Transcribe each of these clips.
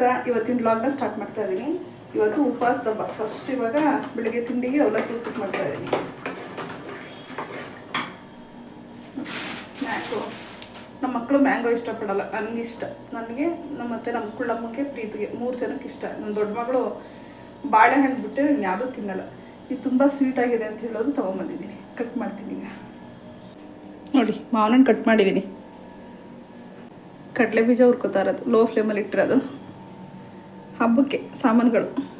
ನಮಸ್ಕಾರ ಇವತ್ತಿನ ಬ್ಲಾಗ್ನ ಸ್ಟಾರ್ಟ್ ಮಾಡ್ತಾ ಇದ್ದೀನಿ ಇವತ್ತು ಉಪವಾಸದ ಹಬ್ಬ. ಫಸ್ಟ್ ಇವಾಗ ಬೆಳಿಗ್ಗೆ ತಿಂಡಿಗೆ ಅವಲಕ್ಕಿ ಉಪ್ಪು ಮಾಡ್ತಾ ಇದ್ದೀನಿ ಮ್ಯಾಂಗೋ ನಮ್ಮ ಮಕ್ಕಳು ಮ್ಯಾಂಗೋ ಇಷ್ಟಪಡಲ್ಲ. ನನಗೆ ಇಷ್ಟ. ನನಗೆ ನಮ್ಮ ಮತ್ತೆ ನಮ್ಮ ಕುಳ್ಳಮ್ಮಕ್ಕೆ ಪ್ರೀತಿಗೆ ಮೂರು ಜನಕ್ಕೆ ಇಷ್ಟ. ನನ್ನ ದೊಡ್ಡ ಮಗಳು ಬಾಳೆಹಣ್ಣು ಬಿಟ್ಟು ಯಾವುದೂ ತಿನ್ನಲ್ಲ. ಇದು ತುಂಬ ಸ್ವೀಟ್ ಆಗಿದೆ ಅಂತ ಹೇಳೋದು ತೊಗೊಂಬಂದಿದ್ದೀನಿ. ಕಟ್ ಮಾಡ್ತೀನಿ ಈಗ. ನೋಡಿ ಮಾವನಣ್ಣು ಕಟ್ ಮಾಡಿದ್ದೀನಿ ಕಡಲೆ ಬೀಜ ಹುರ್ಕೋತಾ ಲೋ ಫ್ಲೇಮಲ್ಲಿ ಇಟ್ಟಿರೋದು. ಹಬ್ಬಕ್ಕೆ ಸಾಮಾನುಗಳು.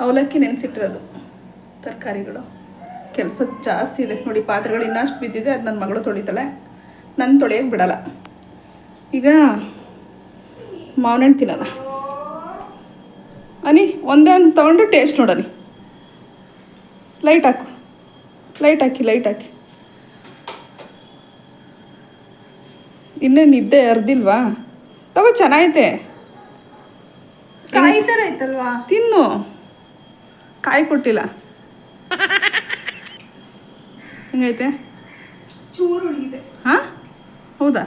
ಅವಲಕ್ಕಿ ನೆನೆಸಿಟ್ಟಿರೋದು. ತರಕಾರಿಗಳು. ಕೆಲಸ ಜಾಸ್ತಿ ಇದೆ. ನೋಡಿ, ಪಾತ್ರೆಗಳು ಇನ್ನಷ್ಟು ಬಿದ್ದಿದೆ. ಅದು ನನ್ನ ಮಗಳು ತೊಳಿತಾಳೆ. ನನ್ನ ತೊಳೆಯೋಕೆ ಬಿಡಲ್ಲ. ಈಗ ಮಾವಿನಣ್ಣು ತಿನ್ನೋಣ. ಅನಿ, ಒಂದೇ ಒಂದು ತೊಗೊಂಡು ಟೇಸ್ಟ್ ನೋಡನಿ. ಲೈಟ್ ಹಾಕು. ಲೈಟ್ ಹಾಕಿ ಲೈಟ್ ಹಾಕಿ. ಇನ್ನೇನು ನಿದ್ದೆ ಅರ್ದಿಲ್ವಾ? ತಗೋ, ಚೆನ್ನಾಗೈತೆ. ಕಾಯಿ ತರ ಐತಲ್ವಾ? ತಿನ್ನು. ಕಾಯಿ ಕೊಟ್ಟಿಲ್ಲ. ಹೆಂಗೈತೆ? ಚೂರು ಇದೆ ಹಾ? ಹೌದಾ?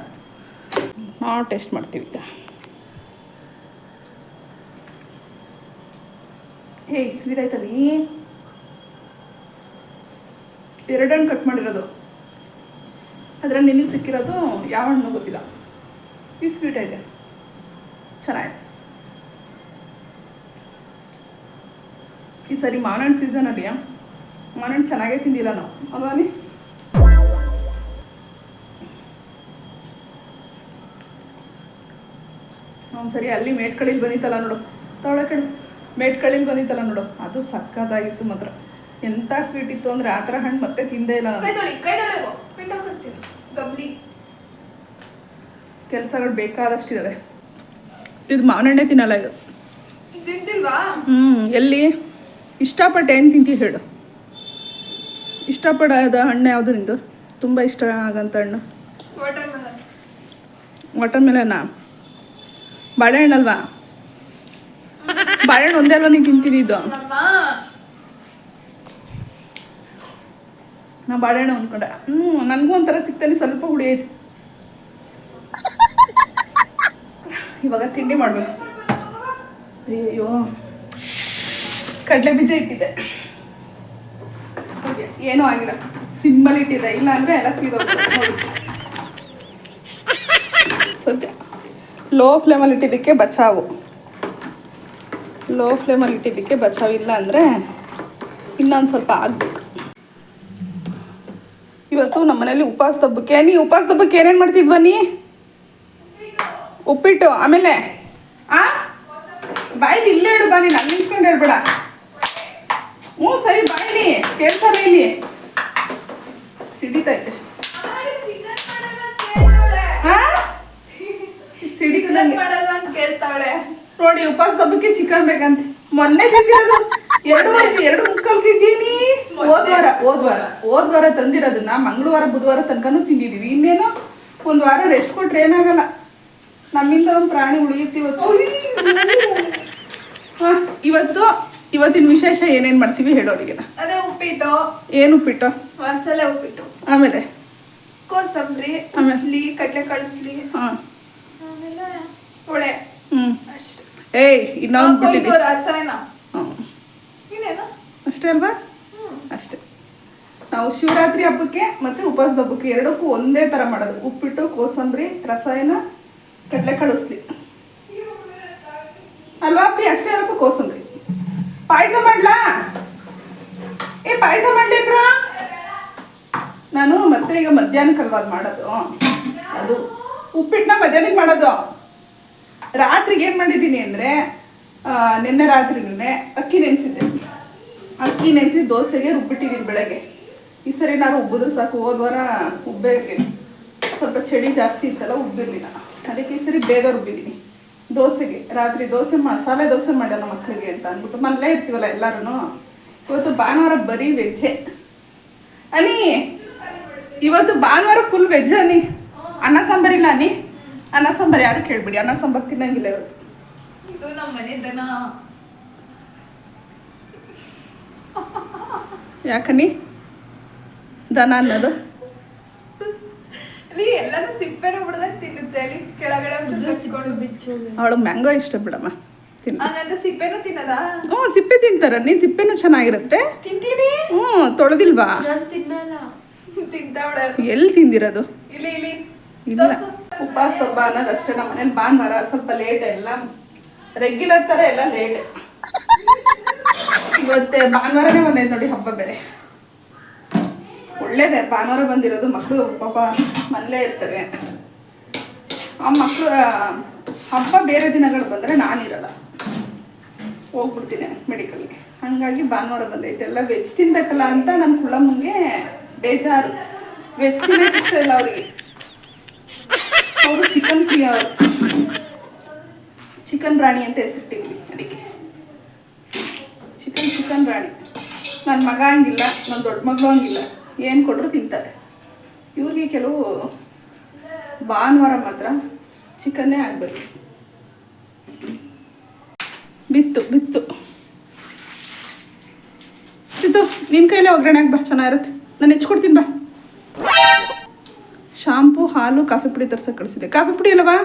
ನಾವು ಟೇಸ್ಟ್ ಮಾಡ್ತೀವಿ ಈಗ. ಏಯ್ ಸ್ವೀಟ್ ಆಯ್ತಲ್ಲಿ ಎರಡು ಹಣ್ಣು ಕಟ್ ಮಾಡಿರೋದು. ಅದ್ರಲ್ಲಿ ನಿನಗೆ ಸಿಕ್ಕಿರೋದು ಯಾವ ಹಣ್ಣು ಗೊತ್ತಿಲ್ಲ. ಇದು ಸ್ವೀಟ್ ಐತೆ ಚೆನ್ನಾಗಿದೆ. ಈ ಸರಿ ಮಾವಿನ ಸೀಸನ್ ಸೀಸನಲ್ಲಿ ಮಾವಿನ ಹಣ್ಣು ಚೆನ್ನಾಗೇ ತಿಂದಿಲ್ಲ ನಾವು. ಅಲ್ವಾ ನೀ ಒಂದ್ಸರಿ ಅಲ್ಲಿ ಮೇಟ್ಕಳಿಲ್ ಬಂದಿತ್ತಲ್ಲ ನೋಡು. ತಗೊಳ ಕಡೆ ಮೇಟ್ಕಳಿಲ್ ಬಂದಿತ್ತಲ್ಲ ನೋಡು. ಅದು ಸಕ್ಕತ್ತಾಗಿತ್ತು ಮಾತ್ರ. ಎಂಥ ಸ್ವೀಟ್ ಇತ್ತು ಅಂದ್ರೆ ಆ ತರ ಹಣ್ಣು ಮತ್ತೆ ತಿಂದೇ ಇಲ್ಲ ಕೆಲಸಗಳು ಬೇಕಾದಷ್ಟಿದಾವೆ. ಇದು ಮಾವಿನಣ್ಣೆ ತಿನ್ನಲ್ಲ ಇದು. ಹ್ಮ್ ಹ್ಞೂ ಎಲ್ಲಿ? ಇಷ್ಟಪಟ್ಟು ಏನು ತಿಂತೀವಿ ಹೇಳು. ಇಷ್ಟಪಡೋದ ಹಣ್ಣು ಯಾವುದು ನಿಂದು? ತುಂಬ ಇಷ್ಟ ಆಗಂತ ಹಣ್ಣು. ವಾಟರ್ ಮೆಲನ್ ಬಾಳೆಹಣ್ಣಲ್ವಾ? ಬಾಳೆಹಣ್ಣು ಒಂದೇ ಅಲ್ವಾ ನೀನು ತಿಂತಿದ್ದು ಇದು? ನಾ ಬಾಳೆಹಣ್ಣು ಅಂದ್ಕೊಂಡೆ ಹ್ಞೂ ನನಗೂ ಒಂಥರ ಸಿಗ್ತಾನೆ ಸ್ವಲ್ಪ ಹುಳಿ ಐತಿ. ಇವಾಗ ತಿಂಡಿ ಮಾಡಬೇಕು. ಅಯ್ಯೋ ಕಡಲೆ ಬೀಜ ಇಟ್ಟಿದ್ದೆ. ಏನು ಆಗಿಲ್ಲ. ಸಿಮ್ಮಲ್ಲಿ ಇಟ್ಟಿದ್ದೆ. ಇಲ್ಲ ಅಂದರೆ ಎಲ್ಲ ಲೋ ಸದ್ಯ. ಲೋ ಫ್ಲೇಮಲ್ಲಿ ಇಟ್ಟಿದ್ದಕ್ಕೆ ಬಚಾವು. ಲೋ ಫ್ಲೇಮಲ್ಲಿ ಇಟ್ಟಿದ್ದಕ್ಕೆ ಬಚಾವ್. ಇಲ್ಲ ಅಂದರೆ ಇನ್ನೊಂದು ಸ್ವಲ್ಪ ಆಗ್ಬೇಕು. ಇವತ್ತು ನಮ್ಮ ಮನೇಲಿ ಉಪವಾಸ ಹಬ್ಬಕ್ಕೆ ನೀ ಉಪವಾಸ ಹಬ್ಬಕ್ಕೆ ಏನೇನು ಮಾಡ್ತಿದ್ವ ನೀ? ಉಪ್ಪಿಟ್ಟು, ಆಮೇಲೆ, ಆ? ಇಲ್ಲೇ ಇಡು ಬಾ ನೀನು. ಅಲ್ಲಿ ನಿಂತ್ಕೊಂಡು ಹೇಳ್ಬೇಡ. ಹ್ಞೂ ಸರಿ ಬಾಯಿಲಿ ಕೆಲಸ ಇಲ್ಲಿ. ಸಿಡಿತೈತೆ ನೋಡಿ ಉಪವಾಸ ಹಬ್ಬಕ್ಕೆ ಚಿಕನ್ ಬೇಕಂತೆ. ಮೊನ್ನೆ ತಿಂದಿರೋದು ಎರಡು ಎರಡು ಮುಕ್ಕಾಲು ಕೆ ನೀ ಹೋದ್ವಾರ ಹೋದ್ವಾರ ಹೋದ್ ವಾರ ಹೋದ್ ವಾರ ತಂದಿರೋದನ್ನ ಮಂಗಳವಾರ ಬುಧವಾರ ತನಕನೂ ತಿಂದಿದೀವಿ. ಇನ್ನೇನು ಒಂದು ವಾರ ರೆಸ್ಟ್ ಕೊಟ್ರೆ ಏನಾಗಲ್ಲ. ನಮ್ಮಿಂದ ಒಂದು ಪ್ರಾಣಿ ಉಳಿಯುತ್ತೆ ಇವತ್ತು. ಹಾ, ಇವತ್ತು ಇವತ್ತಿನ ವಿಶೇಷ ಏನೇನು ಮಾಡ್ತೀವಿ ಹೇಳೋರಿಗೆ ಅದೇ ಉಪ್ಪಿಟ್ಟು. ಏನು ಉಪ್ಪಿಟ್ಟು? ಮಸಾಲೆ ಉಪ್ಪಿಟ್ಟು. ಆಮೇಲೆ? ಕೋಸಂಬ್ರಿ? ಉಸ್ಲಿ ಕಡಲೆ ಕಳಿಸ್ಲಿ. ಹಾಂ. ಆಮೇಲೆ ಹ್ಞೂ ಅಷ್ಟೇ. ಏಯ್ ಇನ್ನೊಂದು ಕೊಯ್ದು ರಸಾಯನ. ಇನ್ನೇನು? ಅಷ್ಟೇ ಅಲ್ವಾ? ಅಷ್ಟೇ. ನಾವು ಶಿವರಾತ್ರಿ ಹಬ್ಬಕ್ಕೆ ಮತ್ತೆ ಉಪವಾಸದ ಹಬ್ಬಕ್ಕೆ ಎರಡಕ್ಕೂ ಒಂದೇ ಥರ ಮಾಡೋದು. ಉಪ್ಪಿಟ್ಟು ಕೋಸಂಬ್ರಿ ರಸಾಯನ ಕಡಲೆ ಕಳಿಸ್ಲಿ. ಅಲ್ವಾ ಪ್ರಿ ಅಷ್ಟೇ ಅಲ್ಪ ಕೋಸಂಬರಿ? ಪಾಯಸ ಮಾಡ್ಲಾ? ಏ, ಪಾಯಸ ಮಾಡ್ಲೇನ್ರ ನಾನು ಮತ್ತೆ ಈಗ ಮಧ್ಯಾಹ್ನಕ್ಕಲ್ವಾ ಅದು ಮಾಡೋದು. ಅದು ಉಪ್ಪಿಟ್ಟನ್ನ ಮಧ್ಯಾಹ್ನ ಮಾಡೋದು. ರಾತ್ರಿಗೆ ಏನು ಮಾಡಿದ್ದೀನಿ ಅಂದರೆ ನಿನ್ನೆ ರಾತ್ರಿನೇ ಅಕ್ಕಿ ನೆನೆಸಿದ್ದೆ. ಅಕ್ಕಿ ನೆನೆಸಿ ದೋಸೆಗೆ ರುಬ್ಬಿಟ್ಟಿದ್ದೀನಿ ಬೆಳಗ್ಗೆ. ಈ ಸರಿ ನಾನು ಉಬ್ಬಿದ್ರೆ ಸಾಕು, ಹೋದ ವಾರ ಉಬ್ಬೇ ಇರಲಿಲ್ಲ ಸ್ವಲ್ಪ ಚಳಿ ಜಾಸ್ತಿ ಇತ್ತಲ್ಲ, ಉಬ್ಬಿರಲಿಲ್ಲ. ಅದಕ್ಕೆ ಈ ಸರಿ ಬೇಗ ರುಬ್ಬಿದ್ದೀನಿ. ದೋಸೆಗೆ ರಾತ್ರಿ ದೋಸೆ ಮಸಾಲೆ ದೋಸೆ ಮಾಡೋಣ ಮಕ್ಕಳಿಗೆ ಅಂತ ಅಂದ್ಬಿಟ್ಟು ಮನೇಲೇ ಇರ್ತೀವಲ್ಲ ಎಲ್ಲರೂ ಇವತ್ತು ಭಾನುವಾರ ಬರೀ ವೆಜ್ಜೆ ಅನಿ ಇವತ್ತು ಭಾನುವಾರ ಫುಲ್ ವೆಜ್ ಅನಿ. ಅನ್ನ ಸಾಂಬಾರಿಲ್ಲ ಅನಿ. ಅನ್ನ ಸಾಂಬಾರು ಯಾರು ಕೇಳ್ಬಿಡಿ ಅನ್ನ ಸಾಂಬಾರು ತಿನ್ನಂಗಿಲ್ಲ ಇವತ್ತು. ಇದು ನಮ್ಮ ಮನೆ ದನ. ಯಾಕನಿ? ದನ ಅನ್ನೋದು? ಅಲ್ಲಿ ಎಲ್ಲಾನು ಸಿಪ್ಪೆನ ಬಿಡದಾಗ ತಿನ್ನುತ್ತೆ ಹೇಳಿ. ಕೆಳಗಡೆ ಒಂಚೂರು ಬಿಚ್ಚು. ಅವಳು ಮ್ಯಾಂಗೋ ಇಷ್ಟ ಬಿಡಮ್ಮ ತಿನ್ನು. ಹಂಗಂತ ಸಿಪ್ಪೆನೂ ತಿನ್ನದಾ? ಹ್ಞೂ ಸಿಪ್ಪೆ ತಿಂತಾರ. ನೀ ಸಿಪ್ಪೆನೂ ಚೆನ್ನಾಗಿರುತ್ತೆ? ತಿಂತೀನಿ. ಹ್ಞೂ ತೊಳೆದಿಲ್ವಾ? ನಾನು ತಿನ್ನಲ್ಲ. ತಿಂತಾವಳೆ. ಎಲ್ಲಿ ತಿಂದಿರೋದು? ಇಲ್ಲಿ ಇಲ್ಲಿ. ಇಲ್ಲ. ಉಪವಾಸ ಹಬ್ಬ ಅನ್ನೋದು ಅಷ್ಟೇ. ನಮ್ಮ ಮನೇಲಿ ಭಾನುವಾರ ಸ್ವಲ್ಪ ಲೇಟ್ ಎಲ್ಲ ರೆಗ್ಯುಲರ್ ಥರ ಎಲ್ಲ ಲೇಟ್ ಇವತ್ತೆ ಭಾನುವಾರನೇ ಒಂದೇ ನೋಡಿ ಹಬ್ಬ ಬೇರೆ. ಒಳ್ಳೇದೇ ಭಾನುವಾರ ಬಂದಿರೋದು ಮಕ್ಕಳು ಪಾಪ ಮನೇಲೇ ಇರ್ತವೆ ಆ ಮಕ್ಕಳು ಹಬ್ಬ ಬೇರೆ ದಿನಗಳು ಬಂದರೆ ನಾನಿರಲ್ಲ ಹೋಗ್ಬಿಡ್ತೀನಿ ಮೆಡಿಕಲ್ಗೆ ಹಾಗಾಗಿ ಭಾನುವಾರ ಬಂದೈತೆ. ಎಲ್ಲ ವೆಜ್ ತಿನ್ಬೇಕಲ್ಲ ಅಂತ ನನ್ನ ಕುಳ್ಳಮ್ಮಂಗೆ ಬೇಜಾರು. ವೆಜ್ ತಿನ್ನೋಕೆ ಇಷ್ಟ ಇಲ್ಲ ಅವರಿಗೆ. ಅವರು ಚಿಕನ್ ಪ್ರಿಯವರು ಚಿಕನ್ ರಾಣಿ ಅಂತ ಹೆಸರಿಟ್ಟಿದ್ವಿ ಅದಕ್ಕೆ. Chicken chicken Rani. ನನ್ನ ಮಗ ಹಂಗಿಲ್ಲ ನನ್ನ ದೊಡ್ಡ ಮಗಳು ಹಂಗಿಲ್ಲ. ಏನು ಕೊಟ್ಟರು ತಿಂತಾರೆ. ಇವ್ರಿಗೆ ಕೆಲವು ಭಾನುವಾರ ಮಾತ್ರ ಚಿಕನ್ನೇ ಆಗಬೇಕು. ಬಿತ್ತು ಬಿತ್ತು. ಬಿತ್ತು ನಿಮ್ಮ ಕೈಲೇ ಒಗ್ಗರಣೆ ಹಾಕಿ ಬಾ, ಚೆನ್ನಾಗಿರುತ್ತೆ. ನಾನು ಹೆಚ್ಕೊಡ್ತೀನಿ ಬಾ. ಶಾಂಪು, ಹಾಲು, ಕಾಫಿ ಪುಡಿ ತರ್ಸಕ್ಕೆ ಕಳಿಸಿದೆ ಕಾಫಿ ಪುಡಿ ಅಲ್ಲವಾ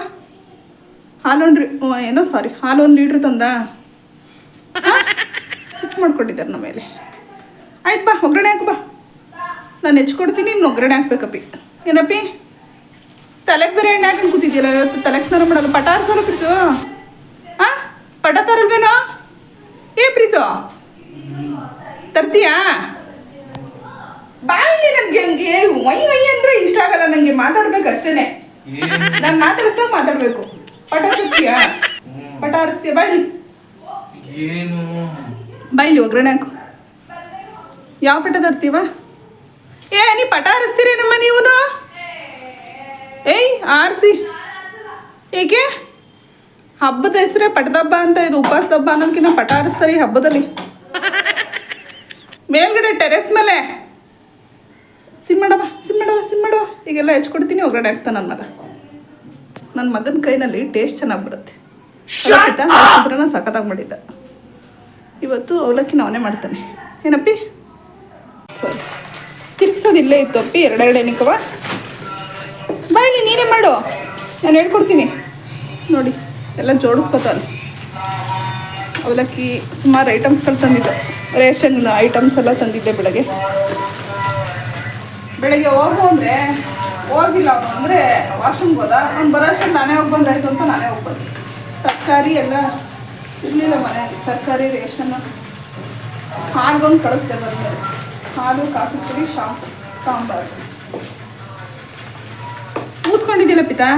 ಹಾಲು ಒಂದು ಏನೋ ಸಾರಿ ಹಾಲು ಒಂದು ಲೀಟ್ರ್ ತಂದ? ಸಿಕ್ ಮಾಡ್ಕೊಂಡಿದ್ದಾರೆ ನಮ್ಮ ಮೇಲೆ. ಆಯ್ತು ಬಾ, ಒಗ್ಗರಣೆ ಹಾಕು ಬಾ. ನಾನು ಹೆಚ್ಕೊಡ್ತೀನಿ ನೀನು ಒಗ್ಗರಣೆ ಹಾಕ್ಬೇಕಪ್ಪಿ ಏನಪ್ಪಿ? ತಲೆಗೆ ಬೇರೆ ಎಣ್ಣೆ ಹಾಕೊಂಡು ಕೂತಿದ್ಯಲ್ಲ ಇವತ್ತು ತಲೆಗೆ ಸ್ನಾನ ಮಾಡಲ್ಲ. ಪಟಾರ್ ಸಲ ಪ್ರೀತು? ಹಾಂ ಪಟ ತರಲ್ವೇನೋ ಏ ಪ್ರೀತು? ತರ್ತೀಯಾ? ಬಾಯಲ್ಲಿ ನನಗೆ ಹಂಗೆ ವೈ ವೈ ಅಂದರೆ ಇಷ್ಟ ಆಗಲ್ಲ ನನಗೆ ಮಾತಾಡ್ಬೇಕು ಅಷ್ಟೇನೆ. ನಾನು ಮಾತಾಡಿಸ್ದಾಗ ಮಾತಾಡಬೇಕು. ಪಟ ತರ್ತೀಯಾ? ಪಟ ಹರಿಸ್ತೀಯ ಬಾಯ್ಲಿ. ಏನು? ಬಾಯ್ಲಿ ಒಗ್ಗರಣೆ ಹಾಕು. ಯಾವ ಪಟ ತರ್ತೀವ? ಏ ನೀ ಪಟ ಹರಿಸ್ತೀರೇನಮ್ಮ ನೀವು ಏಯ್ ಆರಿಸಿ. ಏಕೆ? ಹಬ್ಬದ ಹೆಸರೇ ಪಟದಬ್ಬ ಅಂತ ಇದು ಉಪವಾಸದ ಹಬ್ಬ ಅನ್ನೋದಕ್ಕಿಂತ ಪಟ ಹರಿಸ್ತಾರೆ ಈ ಹಬ್ಬದಲ್ಲಿ. ಮೇಲ್ಗಡೆ ಟೆರೆಸ್ ಮೇಲೆ. ಸಿಮ್ ಮಾಡವ ಸಿಮ್ ಮಾಡವ ಸಿಮ್ ಮಾಡವ ಈಗೆಲ್ಲ ಹೆಚ್ಕೊಡ್ತೀನಿ ಒಗ್ಗರಣೆ ಹಾಕ್ತಾನೆ ನನ್ನ ಮಗ. ನನ್ನ ಮಗನ ಕೈನಲ್ಲಿ ಟೇಸ್ಟ್ ಚೆನ್ನಾಗಿ ಬರುತ್ತೆ. ಅವಲಕ್ಕಿನ ಸಖತ್ತಾಗಿ ಮಾಡಿದ್ದ. ಇವತ್ತು ಅವಲಕ್ಕಿ ಅವನೇ ಮಾಡ್ತಾನೆ. ಏನಪ್ಪಿ? ಸಾರಿ. ತಿರ್ಗ್ಸೋದು ಇಲ್ಲೇ ಇತ್ತು ಅಪ್ಪಿ ಎರಡೆರಡು ನಿಕ್ಕವ ಬಾಯ್ಲಿ ನೀನೇ ಮಾಡು. ನಾನು ಹೇಳ್ಕೊಡ್ತೀನಿ. ನೋಡಿ, ಎಲ್ಲ ಜೋಡಿಸ್ಕೊತಾನೆ ಅವಲಕ್ಕಿ ಸುಮಾರು ಐಟಮ್ಸ್ಗಳು ತಂದಿದ್ದೆ. ರೇಷನ್ ಐಟಮ್ಸ್ ಎಲ್ಲ ತಂದಿದ್ದೆ ಬೆಳಗ್ಗೆ. ಬೆಳಗ್ಗೆ ಹೋಗು ಅಂದರೆ, ಹೋಗಿಲ್ಲ ಅವನು. ಅಂದರೆ ವಾಶ್ರೂಮ್ಗೆ ಹೋದ. ಅವ್ನು ಬರೋಷ್ಟು ನಾನೇ ಹೋಗಿ ಬಂದಾಯ್ತು ಅಂತ ನಾನೇ ಹೋಗಿ ಬಂದೆ. ತರಕಾರಿ ಎಲ್ಲ ಇರಲಿಲ್ಲ ಮನೆಯಲ್ಲಿ. ತರಕಾರಿ, ರೇಷನ್. ಹಾಲ್ಗೊಂದು ಕಳಿಸ್ದೆ ಬಂದಮೇಲೆ ಹಾಲು ಕಾಫಿ ಪುಡಿ ಶಾ ಸಾಂಬಾರು. ಊದ್ಕೊಂಡಿದ್ಯಲ್ಲ ಪಿತಾ?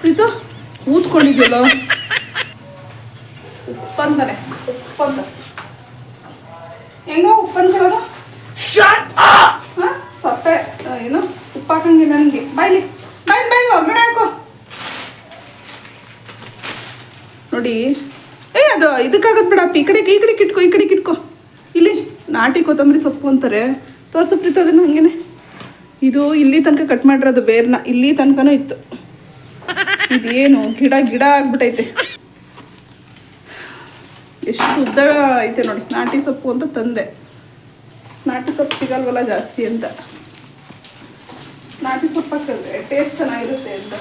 ಪ್ರೀತು ಊದ್ಕೊಂಡಿದ್ಯಲ್ಲೋ? ಉಪ್ಪಂದನೆ ಉಪ್ಪಂದ ಹೆಂಗೋ ಉಪ್ಪಂದ್ಕೊಳ್ಳೋದು ಹಾಂ? ಸಪ್ಪೆ. ಏನು? ಉಪ್ಪು ಹಾಕಂಗಿಲ್ಲ ನನಗೆ ಬಾಯ್ಲಿ ಬಾಯ್ ಬಾಯ್ ಒಗ್ಗರಣೆ ಹಾಕೋ. ನೋಡಿ. ಏ ಅದು ಇದಕ್ಕಾಗತ್ ಬಿಡಪ್ಪ. ಈ ಕಡೆ ಈ ಕಡೆ ಕಿಟ್ಕೋ ಈ ಕಡೆ ಕಿಟ್ಕೋ. ಇಲ್ಲಿ. ನಾಟಿ ಕೊತ್ತಂಬರಿ ಸೊಪ್ಪು ಅಂತಾರೆ. ತೋರಿಸು ಪ್ರೀತು, ಅದನ್ನು ಹಂಗೇನೆ. ಇದು ಇಲ್ಲಿ ತನಕ ಕಟ್ ಮಾಡಿರೋದು ಬೇರ್ನ, ಇಲ್ಲಿ ತನಕನೂ ಇತ್ತು. ಇದೇನು, ಗಿಡ ಗಿಡ ಆಗ್ಬಿಟ್ಟೈತೆ ಎಷ್ಟು ಉದ್ದ ಐತೆ ನೋಡಿ, ನಾಟಿ ಸೊಪ್ಪು ಅಂತ ತಂದೆ. ನಾಟಿ ಸೊಪ್ಪು ಸಿಗಲ್ವಲ್ಲ ಜಾಸ್ತಿ ಅಂತ. ನಾಟಿ ಸೊಪ್ಪು ಹಾಕಿದ್ರೆ ಟೇಸ್ಟ್ ಚೆನ್ನಾಗಿರುತ್ತೆ ಅಂತ.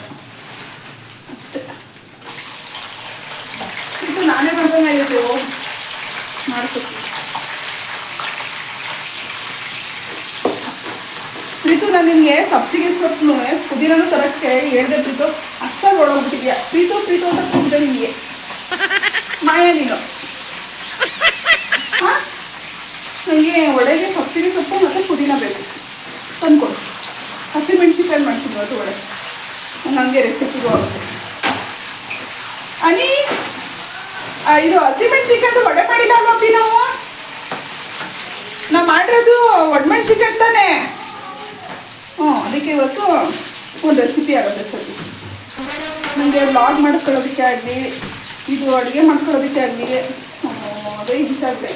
ಅಷ್ಟೇ. ಇದು ನಾನೇ ಇದು ಮಾಡ್ಕೊತೀನಿ. ಪ್ರೀತು, ನಾನು ನಿಮಗೆ ಸಬ್ಸಿಗೆ ಸೊಪ್ಪು ಪುದೀನೂ ತರಕ್ಕೆ ಹೇಳ್ದೆ ಪ್ರೀತು. ಅಷ್ಟಾಗಿ ಒಳಗೋಗ್ಬಿಟ್ಟಿದ್ಯಾ ಪ್ರೀತು ಪ್ರೀತು ಅಂತ ಕೂಗಿದೆ ನಿಮಗೆ. ಮಾಯ ನೀನು. ನನಗೆ ಒಳಗೆ ಸಬ್ಸಿಗೆ ಸೊಪ್ಪು ಮತ್ತು ಪುದೀನ ಬೇಕು. ತಂದ್ಕೊಡು. ಹಸಿಮೆಣ್ಸಿಕಾಯಿ ಮಾಡ್ತೀನಿ ಅದು ಒಳಗೆ ನನಗೆ ರೆಸಿಪಿಗೂ ಆಗುತ್ತೆ. ಅನಿ ಇದು ಹಸಿಮೆಣ್ಸಿಕಾಯ್ದು ಒಡೆ ಮಾಡಿಲ್ಲ ಅಲ್ವಾ ನಾವು ಮಾಡಿರೋದು ಒಡ್ಮೆಣ್ಸಿಕಾಯಿ ತಾನೆ. ಹ್ಞೂ, ಅದಕ್ಕೆ ಇವತ್ತು ಒಂದು ರೆಸಿಪಿ ಆಗುತ್ತೆ ಸರ್. ನನಗೆ ಬ್ಲಾಗ್ ಮಾಡ್ಕೊಳ್ಳೋದಕ್ಕೆ ಆಗಲಿ, ಇದು ಅಡುಗೆ ಮಾಡ್ಕೊಳ್ಳೋದಕ್ಕೆ ಆಗಲಿ ಅದೇ ಹಿಂಸೆ ಆಗಿದೆ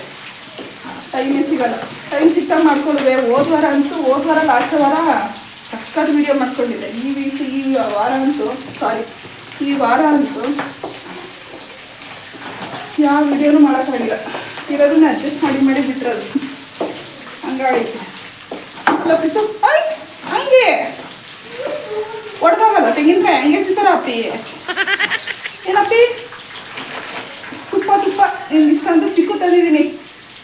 ಟೈಮೇ ಸಿಗಲ್ಲ. ಟೈಮ್ ಸಿಗ್ತಾ ಮಾಡ್ಕೊಳ್ಳುವೆ. ಹೋದ ವಾರ ಅಂತೂ, ಹೋದ ವಾರ, ಲಾಸ್ಟ್ ವಾರ ಸಕ್ಕದ ವಿಡಿಯೋ ಮಾಡ್ಕೊಂಡಿದ್ದೆ. ಈ ವೀಸ್ ಈ ವಾರ ಅಂತೂ ಸಾರಿ ಈ ವಾರ ಅಂತೂ ಯಾವ ವಿಡಿಯೋನು ಮಾಡೋಕ್ಕಾಗಿಲ್ಲ ಇರೋದನ್ನ ಅಡ್ಜಸ್ಟ್ ಮಾಡಿ ಮಾಡಿ ಬಿಟ್ಟಿರೋದು ಹಂಗಾಗಿ ಅಲ್ಲ ಬಿಟ್ಟು ಐ ಹಂಗೆ ಅಪ್ಪಿ? ಏನಪ್ಪಿ? ತುಪ್ಪ ತುಪ್ಪ. ನಿಮ್ಗೆ ಇಷ್ಟ ಅಂತ ಚಿಕ್ಕು ತಂದಿದ್ದೀನಿ.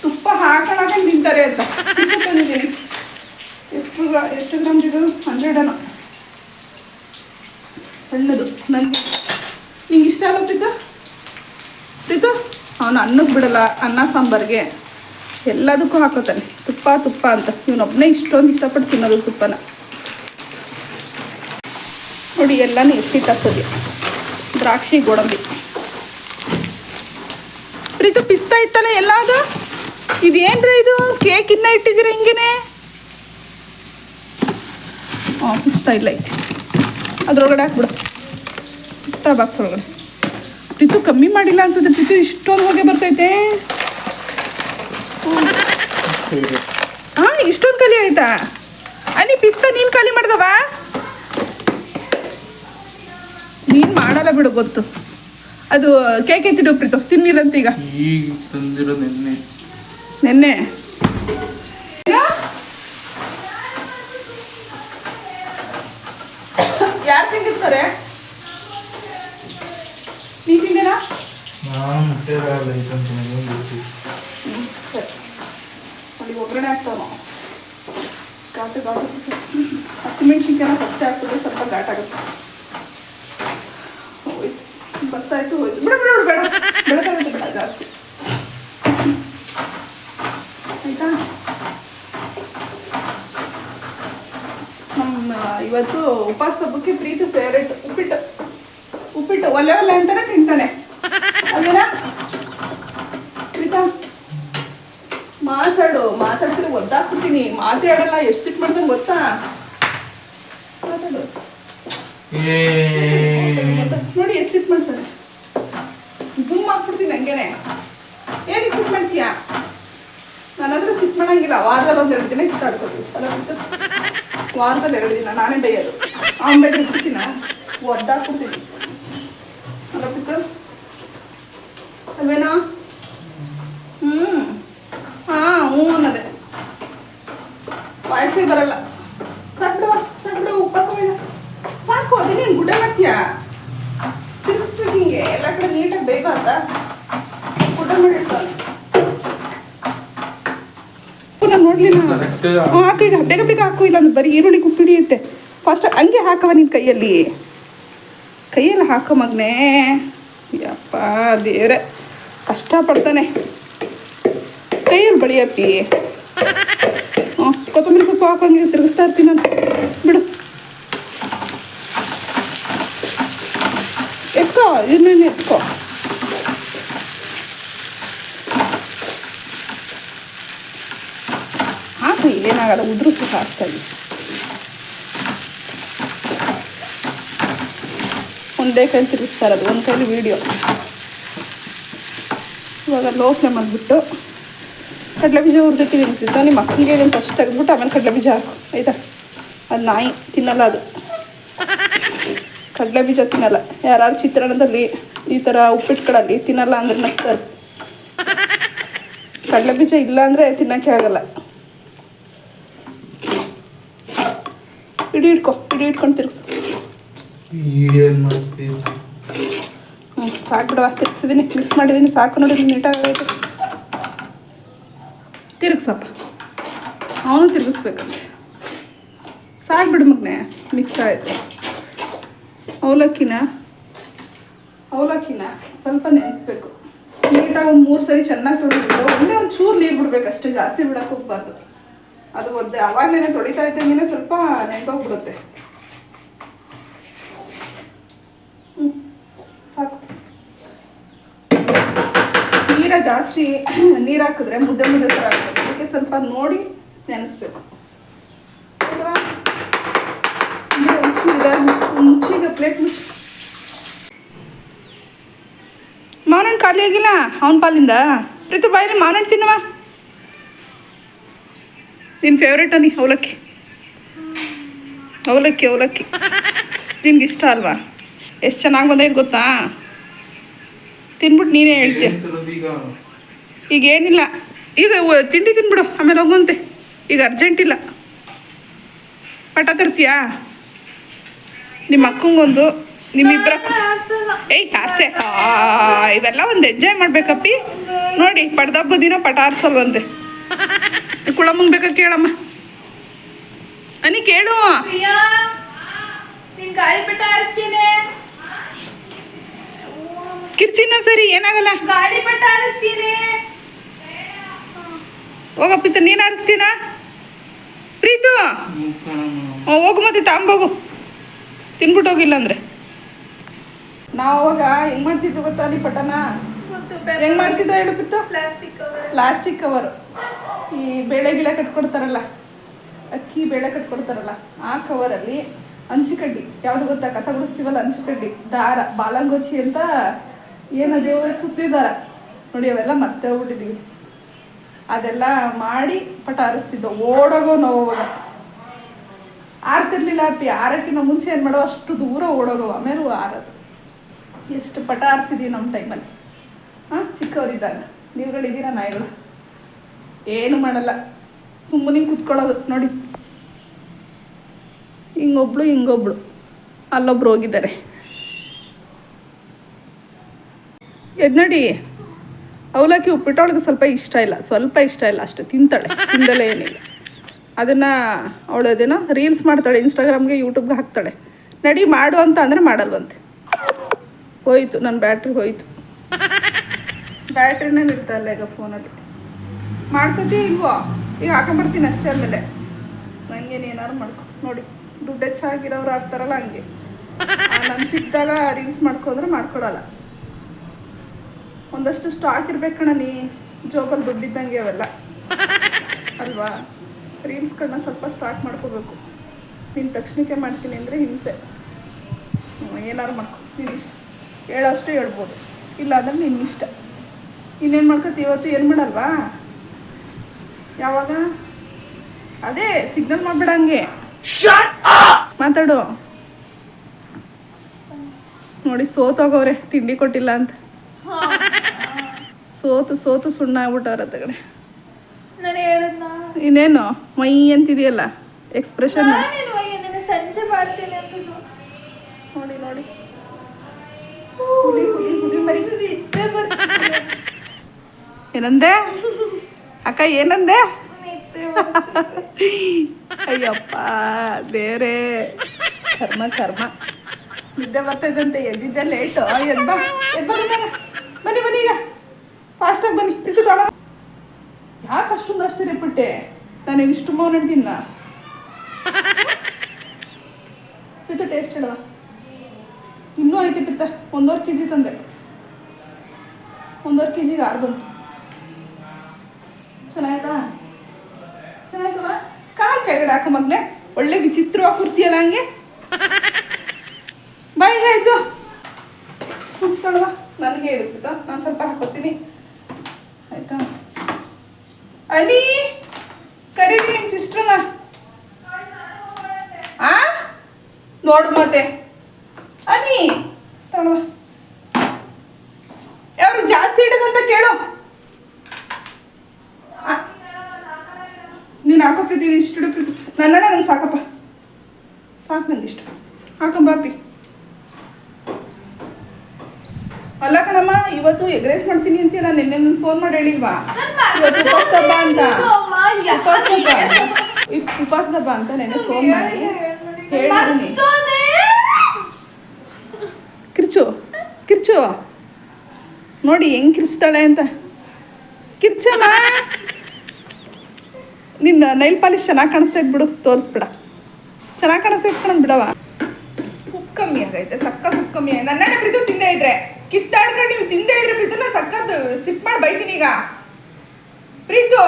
ತುಪ್ಪ ಹಾಕೊಂಡು ತಿಂತಾರೆ ಅಂತ. ಚಿಕ್ಕು ತಂದಿದ್ದೀನಿ. ಎಷ್ಟು ಎಷ್ಟು ಗ್ರಾಮ್ ಇದು ಹಂಡ್ರೆಡನೋ ಸಣ್ಣದು, ನನಗೆ. ನಿಂಗೆ ಇಷ್ಟ ಅಲ್ಲ ಪ್ರೀತು ಅವನು ಅನ್ನಕ್ಕೆ ಬಿಡಲ್ಲ, ಅನ್ನ ಸಾಂಬಾರಿಗೆ. ಎಲ್ಲದಕ್ಕೂ ಹಾಕೋತಾನೆ. ತುಪ್ಪ ತುಪ್ಪ ಅಂತ. ಇವನೊಬ್ಬನೇ ಇಷ್ಟೊಂದು ಇಷ್ಟಪಟ್ಟು ತಿನ್ನೋದು ತುಪ್ಪನ. ನೋಡಿ ಎಲ್ಲಾನು ಎತ್ತಿ ಕಸದಿ ದ್ರಾಕ್ಷಿ ಗೋಡಂಬಿ. ಪ್ರೀತು ಪಿಸ್ತಾ ಇತ್ತಲ್ಲ ಎಲ್ಲ ಅದು ಇದೇನ್ರಿ ಇದು? ಕೇಕ್ ಇನ್ನ ಇಟ್ಟಿದ್ದೀರ ಹಿಂಗೇನೆ? ಹಾಂ ಪಿಸ್ತಾ ಇಲ್ಲ ಐತಿ. ಅದ್ರೊಳಗಡೆ ಹಾಕ್ಬಿಡು. ಪಿಸ್ತಾ ಬಾಕ್ಸ್ ಒಳಗಡೆ. ಪ್ರೀತು ಕಮ್ಮಿ ಮಾಡಿಲ್ಲ ಅನ್ಸುತ್ತೆ. ಪ್ರೀತು ಇಷ್ಟೊಂದು ಹೋಗಿ ಬರ್ತೈತೆ. ಹಾಂ ಇಷ್ಟೊಂದು ಖಾಲಿ ಆಯ್ತಾ? ಅನಿ ಪಿಸ್ತಾ ನೀನು ಖಾಲಿ ಮಾಡ್ದವ? ನೀನು ಮಾಡಲ್ಲ ಬಿಡು ಗೊತ್ತು. ಅದು ಕೇಕ್ ಎತ್ತಿಡು ಪ್ರೀತು ತಿನ್ನಿರಂತ ಈಗ. ನಿನ್ನೆ ತಂದಿರೋ ನೆನ್ನೆ. ನೆನ್ನೆ? ಯಾರು ತಿಂದಿರ್ತಾರೆ? ನೀ ತಿಂದಿರಾ? ಒಗ್ಗರಣೆ ಹಾಕ್ತಾವ ಘಾಟು ಘಾಟು. ಹಸಿಮೆಣ್ಸಿನ್ಕಾಯನ್ನ ಫಸ್ಟ್ ಹಾಕಿದ್ರೆ ಸ್ವಲ್ಪ ಘಾಟ್ ಆಗುತ್ತೆ. ಹೋಯ್ತು ಬರ್ತಾಯ್ತು ಹೋಯ್ತು. ಬಿಡ ಬಿಡ ಬಿಡು, ಬೇಡ ಬೆಳಕಾಗುತ್ತೆ ಬೇಡ ಜಾಸ್ತಿ. ಆಯ್ತಾ? ನಮ್ಮ ಇವತ್ತು ಉಪವಾಸ ಹಬ್ಬಕ್ಕೆ ಪ್ರೀತಿ ಫೇವ್ರೇಟ್ ಉಪ್ಪಿಟ್ಟು. ಉಪ್ಪಿಟ್ಟು ಒಲೆ ಒಲೆ ಅಂತಾನೆ ತಿಂತಾನೆ. ಅಲ್ವೇನಾ? ಪ್ರೀತಾ ಮಾತಾಡು ಮಾತಾಡ್ತೀರಿ ಒದ್ದಾಕ್ಬಿಡ್ತೀನಿ ಮಾತಾಡಲ್ಲ ಎಷ್ಟು ಸಿಟ್ಟು ಮಾಡ್ತಾನೆ ಗೊತ್ತಾ? ಮಾತಾಡು. ನೋಡಿ ಎಷ್ಟು ಸಿಟ್ಟು ಮಾಡ್ತಾನೆ. ಹಂಗೇನೆ. ಏನಕ್ಕೆ ಸಿಟ್ ಮಾಡ್ತೀಯಾ? ನನ್ನ ಹತ್ರ ಸಿಟ್ಟು ಮಾಡಂಗಿಲ್ಲ, ವಾರದಲ್ಲಿ ಒಂದ್ ಎರಡು ದಿನ ಕಿತ್ತಾಡ್ಕೊತೀವಿ ಅಲ್ಲ ವಾರದಲ್ಲಿ ಎರಡು ದಿನ ನಾನೇ ಬೈಯೋದು. ಅವ್ನು ಬೈದ್ರೆ ಬಿಡ್ತೀನ ಒದ್ದಾಕ್ಬಿಡ್ತೀನಿ ಅಲ್ಲ ಬಿಟ್ಟು ಅಲ್ವೇನಾ? ಹ್ಞೂ ಹಾಂ, ಹ್ಞೂ ಅನ್ನೋದೆ. ವಾಯ್ಸೇ ಬರಲ್ಲ. ಸಾಕು ಬಿಡುವ ಸಾಕು ಬಿಡುವ ಉಪ್ಪಾಕೋಲ್ಲ ಸಾಕು, ಅದೇನೇನು ಗುಡ್ಡ ಮಾಡ್ತೀಯಾ? ತಿರ್ಗಿಸ್ಬೇಕು ಹಿಂಗೆ. ಎಲ್ಲ ಕಡೆ ನೀಟಾಗಿ ಬೇಕಾ ಗುಡ್ಡ ಮಾಡಿರ್ತಾನೆ ನಾನು ನೋಡ್ಲಿಲ್ಲ Correct. ಹ್ಞೂ, ಹಾಕು ಈಗ ಬೇಗ ಬೇಗ ಹಾಕು. ಇಲ್ಲ ಅಂದ್ರೆ ಬರೀ ಈರುಳ್ಳಿ ಕುಪ್ಪು ಹಿಡಿಯುತ್ತೆ. ಫಸ್ಟ್ ಹಂಗೆ ಹಾಕವ ನಿನ್ನ ಕೈಯಲ್ಲಿ. ಕೈಯಲ್ಲಿ ಹಾಕೋ ಮಗನೇ. ಯಪ್ಪ ದೇವ್ರೆ. ಕಷ್ಟಪಡ್ತಾನೆ. ಕೈಯಲ್ಲಿ ಬಳಿಯಪ್ಪಿ. ಹ್ಞೂ ಕೊತ್ತಂಬರಿ ಸೊಪ್ಪು ಹಾಕೋಂಗಿ ತಿರುಗಿಸ್ತಾ ಇರ್ತೀನಿ ನಾನು. ಬಿಡು. ಎತ್ಕೋ ಇನ್ನೇನು ಎತ್ಕೋ. ಏನಾಗಲ್ಲ ಉದುರಿಸು ಫಾಸ್ಟಾಗಿ ಒಂದೇ ಕೈ ತಿರುಗಿಸ್ತಾ ಇರೋದು ಒಂದು ಕೈಲಿ ವೀಡಿಯೋ ಇವಾಗ ಲೋ ಫ್ಲೇಮ್ ಆಗಿಬಿಟ್ಟು ಕಡಲೆ ಬೀಜ ಹುರಿದಿಟ್ಟಿದ್ದೀನಿ ತಿಂತ ನಿಮ್ಮ ಅಕ್ಕನಿಗೆ ಇದನ್ನು ಫಸ್ಟ್ ತೆಗೆದ್ಬಿಟ್ಟು ಆಮೇಲೆ ಕಡಲೆ ಬೀಜ ಹಾಕು, ಆಯ್ತಾ? ಅದು ನಾಯಿ ತಿನ್ನಲ್ಲ ಅದು. ಕಡಲೆ ಬೀಜ ತಿನ್ನಲ್ಲ. ಯಾರು ಚಿತ್ರಾನ್ನದಲ್ಲಿ ಈ ಥರ ಉಪ್ಪಿಟ್ಟುಗಳಲ್ಲಿ ತಿನ್ನಲ್ಲ ಅಂದ್ರೆ ನಗ್ತಾರೆ. ಕಡಲೆ ಬೀಜ ಇಲ್ಲ ಅಂದರೆ ತಿನ್ನೋಕ್ಕೆ ಆಗಲ್ಲ. ಇಡಿ ಇಟ್ಕೊ ಇಡಿ ಹಿಡ್ಕೊಂಡು ತಿರುಗಿಸು. ಹ್ಞೂ ಸಾಕು ಬಿಡವ ತಿರ್ಗಿಸಿದ್ದೀನಿ ಮಿಕ್ಸ್ ಮಾಡಿದ್ದೀನಿ ಸಾಕು ನೋಡಿ ನೀಟಾಗೈತೆ ತಿರುಗ್ಸಪ್ಪ. ಅವನು ತಿರುಗಿಸ್ಬೇಕಂತೆ ಸಾಕು ಬಿಡು ಮಗನೆ ಮಿಕ್ಸ್ ಆಯಿತು. ಅವಲಕ್ಕಿನ ಅವಲಕ್ಕಿನ ಸ್ವಲ್ಪ ನೆನೆಸ್ಬೇಕು. ನೀಟಾಗಿ ಒಂದು ಮೂರು ಸರಿ ಚೆನ್ನಾಗಿ ತೊಳಿಬಿಟ್ಟು ಒಂದೇ ಒಂದು ಚೂರು ನೀರು ಬಿಡ್ಬೇಕು ಅಷ್ಟೇ ಜಾಸ್ತಿ ಬಿಡಕ್ಕೆ ಹೋಗ್ಬಾರ್ದು. ಅದು ಒದ್ದೆ ಅವಾಗಲೇ ತೊಳಿತಾ ಇದ್ದಂಗೆ ಸ್ವಲ್ಪ ನೆನಪೋಗ್ಬಿಡುತ್ತೆ. ಹ್ಞೂ ಸಾಕು. ನೀರ ಜಾಸ್ತಿ ನೀರು ಹಾಕಿದ್ರೆ ಮುದ್ದೆ ಮುದ್ದೆ ಥರ ಆಗ್ತದೆ. ಅದಕ್ಕೆ ಸ್ವಲ್ಪ ನೋಡಿ ನೆನೆಸ್ಬೇಕು. ಮಾವನ ಪ್ಲೇಟ್ ಮುಚ್ಚಿ ಖಾಲಿ ಆಗಿಲ್ಲ? ಅವನ ಪಾಲಿಂದ? ಪ್ರೀತು ಬಾಯಿ ಮಾವನ ತಿನ್ನವ? ನಿನ್ನ ಫೇವ್ರೇಟ್ ಅನಿ, ಅವಲಕ್ಕಿ. ಅವಲಕ್ಕಿ ಅವಲಕ್ಕಿ. ನಿನ್ಗೆ ಇಷ್ಟ ಅಲ್ವಾ? ಎಷ್ಟು ಚೆನ್ನಾಗಿ ಬಂದೈತೆ ಗೊತ್ತಾ? ತಿನ್ಬಿಟ್ಟು ನೀನೇ ಹೇಳ್ತೀಯ ಈಗ ಏನಿಲ್ಲ. ಈಗ ತಿಂಡಿ ತಿನ್ಬಿಡು, ಆಮೇಲೆ ಹೋಗುವಂತೆ. ಈಗ ಅರ್ಜೆಂಟ್ ಇಲ್ಲ. ಪಟ ತರ್ತೀಯಾ? ನಿಮ್ಮ ಅಕ್ಕಂಗೊಂದು ನಿಮ್ಮಿಬ್ಬರ. ಏಯ್ ಆರ್ಸೆ ಇವೆಲ್ಲ ಒಂದು ಎಂಜಾಯ್ ಮಾಡ್ಬೇಕಪ್ಪಿ. ನೋಡಿ, ಪಡ್ದಬ್ಬ ದಿನ ಪಟ ಆರ್ಸಲ್ವಂತೆ ಕುಳಮ್ಮಂಗ್ ಬೇಕಾ ಕೇಳಮ್ಮ. ಅನಿ ಕೇಳು. ಕಿರ್ಚಿನ ಸರಿ ಏನಾಗಲ್ಲ? ಗಾಳಿ ಪಟ ಆರಿಸ್ತೀನಿ. ಹೋಗಪ್ಪಿತ ನೀನು ಆರಿಸ್ತೀನ? ಪ್ರೀತು. ಹೋಗು ಮತ್ತೆ ತಾಂಬೋಗು ತಿನ್ಬಿಟ್ಟು ಹೋಗಿಲ್ಲ ಅಂದ್ರೆ. ನಾವು ಅವಾಗ ಹೆಂಗ್ ಮಾಡ್ತಿದ್ವಿ ಗೊತ್ತಾ ಅಲ್ಲಿ ಪಟನ? ಹೆಂಗ್ ಮಾಡ್ತಿದ್ದ ಹೇಳು Preethu plastic cover. Plastic cover. ಈ ಬೇಳೆ ಗಿಳೆ ಕಟ್ಕೊಡ್ತಾರಲ್ಲ, ಅಕ್ಕಿ ಬೇಳೆ ಕಟ್ಕೊಡ್ತಾರಲ್ಲ, ಆ ಕವರಲ್ಲಿ ಹಂಚಿಕಡ್ಡಿ ಯಾವ್ದು ಗೊತ್ತಾ? ಕಸ ಗುಡಿಸ್ತೀವಲ್ಲ ಹಂಚಿಕಡ್ಡಿ ದಾರ, ಬಾಲಂಗೋಚಿ ಅಂತ ಏನದು ಸುತ್ತಿದಾರ. ನೋಡಿ, ಅವೆಲ್ಲ ಮತ್ತೆ ಹೋಗ್ಬಿಟ್ಟಿದೀವಿ. ಅದೆಲ್ಲ ಮಾಡಿ ಪಟ ಆರಿಸ್ತಿದ್ದೋ ಓಡೋಗೋ ನಾವು ಅವಾಗ ಆರ್ತಿರ್ಲಿಲ್ಲ ಅಪ್ಪಿ, ಆರಕ್ಕಿಂತ ಮುಂಚೆ ಏನು ಮಾಡೋ ಅಷ್ಟು ದೂರ ಓಡೋಗೋ, ಆಮೇಲೆ ಆರೋದು. ಎಷ್ಟು ಪಟ ಆರಿಸಿದೀವಿ ನಮ್ಮ ಟೈಮಲ್ಲಿ ಹಾಂ, ಚಿಕ್ಕವರಿದ್ದಾಗ. ನೀವುಗಳಿದ್ದೀರಾ, ನಾಯಿಗಳು? ಏನು ಮಾಡಲ್ಲ. ಸುಮ್ಮನೆ ಕೂತ್ಕೊಳ್ಳೋದು ನೋಡಿ. ಹಿಂಗೊಬ್ಳು ಹಿಂಗೊಬ್ಳು. ಅಲ್ಲೊಬ್ರು ಹೋಗಿದ್ದಾರೆ. ಎದ್ ನೋಡಿ. ಅವಲಕ್ಕಿ ಉಪ್ಪಿಟ್ಟು ಅವಳಿಗೆ ಸ್ವಲ್ಪ ಇಷ್ಟ ಇಲ್ಲ. ಸ್ವಲ್ಪ ಇಷ್ಟ ಇಲ್ಲ ಅಷ್ಟೇ. ತಿಂತಾಳೆ. ತಿಂದಲೇ ಏನಿಲ್ಲ. ಅದನ್ನು ಅವಳು ಅದೇನೋ ರೀಲ್ಸ್ ಮಾಡ್ತಾಳೆ. ಇನ್ಸ್ಟಾಗ್ರಾಮ್ಗೆ, ಯೂಟ್ಯೂಬ್ಗೆ ಹಾಕ್ತಾಳೆ. ನಡಿ ಮಾಡು ಅಂತ ಅಂದರೆ ಮಾಡಲ್ವಂತೆ. ಹೋಯ್ತು. ನನ್ನ ಬ್ಯಾಟ್ರಿ ಹೋಯ್ತು. ಬ್ಯಾಟ್ರಿನೇ ನಿಲ್ತಾ ಇಲ್ಲ ಈಗ ಫೋನಲ್ಲಿ. ಮಾಡ್ಕೋತೀಯ ಇಲ್ವೋ? ಈಗ ಹಾಕೊಂಬರ್ತೀನಿ ಅಷ್ಟೇ ಆಮೇಲೆ ನಂಗೇನು ಏನಾರು ಮಾಡ್ಕೊ, ನೋಡಿ. ದುಡ್ಡು ಹೆಚ್ಚಾಗಿರೋರು ಆಡ್ತಾರಲ್ಲ ಹಂಗೆ. ನಾನು ಸಿಕ್ಕಿದಾಗ ರೀಲ್ಸ್ ಮಾಡ್ಕೊಂಡ್ರೆ ಮಾಡ್ಕೊಡಲ್ಲ. ಒಂದಷ್ಟು ಸ್ಟಾಕ್ ಇರ್ಬೇಕಣ್ಣ ಕಣ ನೀ. ಜೋಬಲ್ಲಿ ದುಡ್ಡಿದ್ದಂಗೆ ಅವೆಲ್ಲ. ಅಲ್ವಾ? ರೀಲ್ಸ್ಗಳನ್ನ ಸ್ವಲ್ಪ ಸ್ಟಾಕ್ ಮಾಡ್ಕೋಬೇಕು. ನೀನು ತಕ್ಷಣಕ್ಕೆ ಮಾಡ್ತೀನಿ ಅಂದರೆ ಹಿಂಸೆ. ಏನಾರು ಮಾಡ್ಕೊ. ನೀನು ಇಷ್ಟ. ಹೇಳೋಷ್ಟು ಹೇಳ್ಬೋದು. ಇಲ್ಲ ಅಂದ್ರೆ ನಿನ್ನ ಇಷ್ಟ. ಇನ್ನೇನು ಮಾಡ್ಕೊತಿ ಇವತ್ತು? ಏನು ಮಾಡಲ್ವಾ? ಯಾವಾಗ? ಅದೇ ಸಿಗ್ನಲ್ ಮಾಡ್ಬೇಡ ಹಂಗೆ. ಮಾತಾಡು. ನೋಡಿ ಸೋತೋಗವ್ರೆ ತಿಂಡಿ ಕೊಟ್ಟಿಲ್ಲ ಅಂತ. ಸೋತು ಸೋತು ಸುಣ್ಣ ಆಗ್ಬಿಟ್ಟವ್ರ ತಗಡೆ ನಾನು ಹೇಳದ್ನ? ಇನ್ನೇನು? ಮೈ ಅಂತಿದೆಯಲ್ಲ? ಎಕ್ಸ್ಪ್ರೆಷನ್ ಸಂಜೆ ಮಾಡ್ತೀನಿ ನೋಡಿ ನೋಡಿ. ಹುಲಿ ಹುಲಿ ಹುಲಿ ಮರಿ ನಿದ್ದೆ ಬರ್ತಿದೆ. ಏನಂದೆ? ಅಕ್ಕ ಏನಂದೆ. ಅಯ್ಯಪ್ಪ ಬೇರೆ ಕರ್ಮ ಕರ್ಮ. ನಿದ್ದೆ ಬರ್ತದಂತೆ ಎದ್ದಿದ್ದೆ ಲೇಟು ಎದ್ ಬಾ, ಎದ್ ಬನ್ನಿ. ಬನ್ನಿ ಬನ್ನಿ ಈಗ. ಫಾಸ್ಟಾಗಿ ಬನ್ನಿ. ಇದು ತೊಳ ಯಾಕೆ ಅಷ್ಟೊಂದು ಆಶ್ಚರ್ಯಪಟ್ಟೆ? ನಾನು ಇಷ್ಟು ಮೌನ ತಿನ್ನ ಇದು ಟೇಸ್ಟ್ ಹೇಳುವ ಇನ್ನೂ ಐತಿ ಪಿತ್ತ ಒಂದೂವರೆ ಕೆ ಜಿ ತಂದೆ. ಒಂದೂವರೆ ಕೆ ಜಿಗೆ ಆರು ಬಂತು. ಚೆನ್ನಾಯ್ತಾ ಚೆನ್ನಾಯ್ತವ ಕಾಲು ಕೆಳಗಡೆ ಹಾಕೋ ಮಗ್ನೆ, ಒಳ್ಳೆ ವಿಚಿತ್ರವಾಗಿ ಕೂರ್ತಿಯಲ್ಲ ಹಂಗೆ? ಬಾಯಿಗೆ ಆಯ್ತು ಕುತ್ಕೊಳ್ಳುವ ನನಗೆ ಇರುತ್ತ ನಾನು ಸ್ವಲ್ಪ ಹಾಕೋತೀನಿ. ಆಯ್ತಾ? ಅಲಿ, ಕರೀರಿ ನಿಮ್ಮ ಸಿಸ್ಟ್ರನ್ನ ಆ? ನೋಡು ಮತ್ತೆ ಅನಿ ತಗೊಳ್ಳುವ ಯಾರು ಜಾಸ್ತಿ ಇಡದಂತ ಕೇಳು ಆ, ನೀನು ಹಾಕೋ ಪ್ರೀತಿ ಇಷ್ಟು ಇಡು ಪ್ರೀತಿ ನನ್ನಣ್ಣ ನಂಗೆ ಸಾಕಪ್ಪ ಸಾಕು ನಂಗೆ ಇಷ್ಟು ಹಾಕಂಬಾಪಿ ಅಲ್ಲ ಕಣಮ್ಮ ಇವತ್ತು ಎಗ್ ರೈಸ್ ಮಾಡ್ತೀನಿ ಅಂತೀಯ? ನಿನ್ನೆ ನನ್ನ ಫೋನ್ ಮಾಡಿ ಹೇಳಿಲ್ವಾ? ಅಂತ. ಉಪವಾಸ ಹಬ್ಬ ಏನು? ಇವ್- ಉಪವಾಸ ಹಬ್ಬ ಅಂತ ನೆನ್ನೆ ಫೋನ್ ಮಾಡಿ. ಹೇಳಿದ್ದೀನಿ. ಕಿರ್ಚು ಕಿರ್ಚು. ನೋಡಿ ಹೆಂಗ್ ಕಿರ್ಚ್ತಾಳೆ ಅಂತ. ಕಿರ್ಚಮ್ಮ. ನಿನ್ನ ನೈಲ್ ಪಾಲಿಶ್ ಚೆನ್ನಾಗಿ ಕಾಣಿಸ್ತಾ ಇದ್ ಬಿಡು ತೋರಿಸ್ಬಿಡ. ಚೆನ್ನಾಗಿ ಕಾಣಿಸ್ತಾ ಇದ್ ಬಿಡವಾ. ಉಪ್ಪು ಕಮ್ಮಿ ಆಗೈತೆ ಸಕ್ಕ ಉಪ್ಪು ಕಮ್ಮಿ ನನ್ನ ತಿಂದೇ ಇದ್ರೆ. ಕಿತ್ತಾಡ್ಕೊಂಡು ನೀವು ತಿಂದೇ ಇದ್ರೆ ಪ್ರೀತುನ ಸಕ್ಕತ್ ಸಿಪ್ ಮಾಡಿ ಬೈತೀನಿ ಈಗ. ಪ್ರೀತು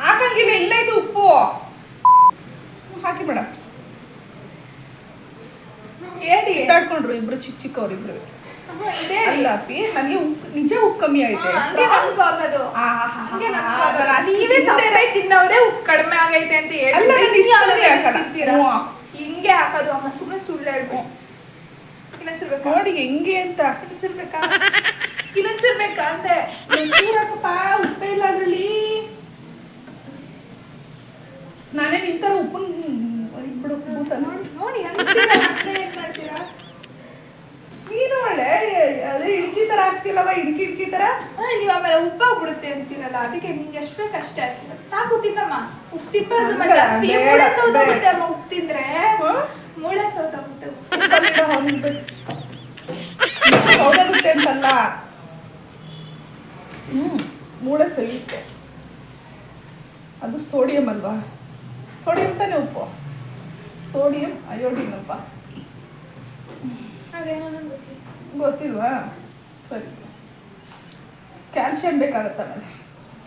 ಹಾಕಂಗಿಲ್ಲ ಇಲ್ಲ ಇದು ಉಪ್ಪು. ಹಾಕಿ ಬೇಡ. ಹೇಳಿ. ಕಿತ್ತಾಡ್ಕೊಂಡ್ರು ಇಬ್ರು ಚಿಕ್ಕ ಚಿಕ್ಕವ್ರು ಇಬ್ರು. ಅಲ್ಲ ಅಪ್ಪಿ ನನಗೆ ಉಪ್ಪು ನಿಜ ಉಪ್ಪು ಕಮ್ಮಿ. ಅದನ್ನ ನೀವೇ ಸಪ್ರೇಟ್ ತಿನ್ನೋರೇ ಉಪ್ಪು ಕಡಿಮೆ ಆಗೈತೆ ಅಂತ ಹೇಳಿ. ಹಿಂಗೆ ಹಾಕೋದು ಅಮ್ಮ ಸುಮ್ಮನೆ ಸುಳ್ಳು ಹೇಳ್ಬೇಕು ಕಿಲಂಚಿರ್ಬೇಕಾ? ನೋಡಿ ಹೆಂಗೆ ಅಂತ. ಕಿಲಂಚಿರ್ಬೇಕಾ? ಕಿಲಂಚಿರ್ಬೇಕಾ ಅಂದೆ. ಕಿಲಂಚಿರಕಪ್ಪ ಉಪ್ಪೇ ಇಲ್ಲ ಅದರಲ್ಲಿ. ನಾನೇ ನಿಂತಾರ ಉಪ್ಪನ್ ಇದ್ಬಿಡು ಕೂತ ನೋಡಿ ನೋಡಿ ಮಾಡ್ತೀರಾ ನೀನು ಒಳ್ಳೆ ಅದೇ ಇಡ್ಕಿ ತರ ಆಗ್ತಿಲ್ಲವ ಇಡ್ಕಿ ಇಡ್ಕಿ ತರ? ನೀವು ಆಮೇಲೆ ಉಪ್ಪಾಗ್ಬಿಡುತ್ತೆ ಅಂತೀರಲ್ಲ ಅದಕ್ಕೆ ನಿಮ್ಗೆ ಎಷ್ಟು ಬೇಕು ಅಷ್ಟೇ. ಸಾಕು ತಿನ್ನಮ್ಮ. ಉಪ್ಪು ತಿನ್ನಬಾರ್ದು ಜಾಸ್ತಿ. ಮೂಳೆ ಸೌದಾಗುತ್ತೆ ಅಮ್ಮ ಉಪ್ಪು ತಿಂದ್ರೆ. ಮೂಳೆ ಸೌದಾಗುತ್ತೆ ಹೋಗುತ್ತೆ ಅಂತಲ್ಲ ಹ್ಮ್ ಮೂಳೆ ಸವಿಯುತ್ತೆ ಅದು ಸೋಡಿಯಂ ಅಲ್ವಾ? ಸೋಡಿಯಂ ತಾನೇ ಉಪ್ಪು. ಸೋಡಿಯಂ ಅಯೋಡಿನ್ ಅಪ್ಪ ಗೊತ್ತಿಲ್ವಾ? ಸರಿ. ಕ್ಯಾಲ್ಶಿಯಂ ಬೇಕಾಗತ್ತೆ ಆಮೇಲೆ.